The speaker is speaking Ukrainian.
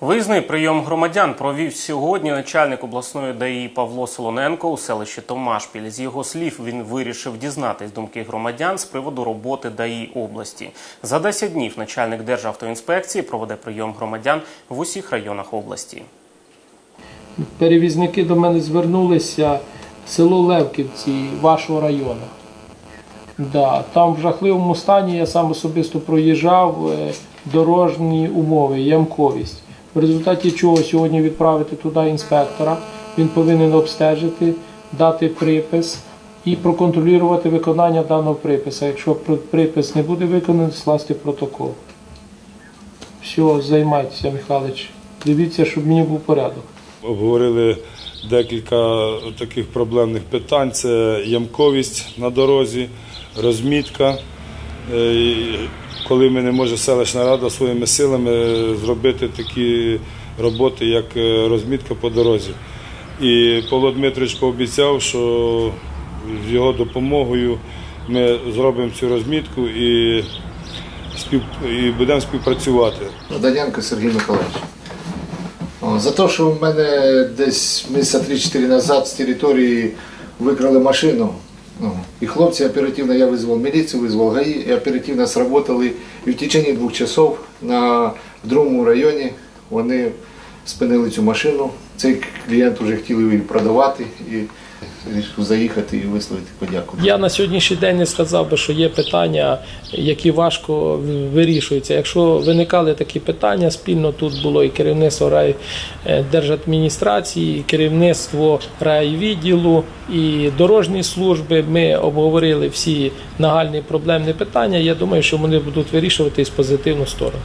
Виїзний прийом громадян провів сьогодні начальник обласної ДАІ Павло Солоненко у селищі Томашпіль. З його слів, він вирішив дізнатись думки громадян з приводу роботи ДАІ області. За 10 днів начальник Державтоінспекції проведе прийом громадян в усіх районах області. Перевізники до мене звернулися село Левківці вашого району. Да, там в жахливому стані я сам особисто проїжджав е, дорожні умови, ямковість. В результаті чого сьогодні відправити туди інспектора. Він повинен обстежити, дати припис і проконтролювати виконання даного припису. Якщо припис не буде виконаний, скласти протокол. Все, займайтеся, Михайлович. Дивіться, щоб мені був порядок. Обговорили декілька таких проблемних питань: це ямковість на дорозі, розмітка. Е, Коли ми не може селищна рада своїми силами зробити такі роботи, як е, розмітка по дорозі. І Павло Дмитрович пообіцяв, що з його допомогою ми зробимо цю розмітку і, спів... і будемо співпрацювати. Данянко Сергій Миколаївич. За те, що в мене десь місяця 3-4 назад з території викрали машину. Ну, І хлопці оперативно, я визвав міліцію, визвав ГАИ, и оперативно сработали. І в течение двох часов на другому районі вони спинили цю машину. Цей клієнт вже хотів її продавати заїхати і висловити подяку. Я на сьогоднішній день не сказав би, що є питання, які важко вирішуються. Якщо виникали такі питання, спільно тут було і керівництво райдержадміністрації, і керівництво райвідділу і дорожні служби. Ми обговорили всі нагальні проблемні питання. Я думаю, що вони будуть вирішувати з позитивну сторону.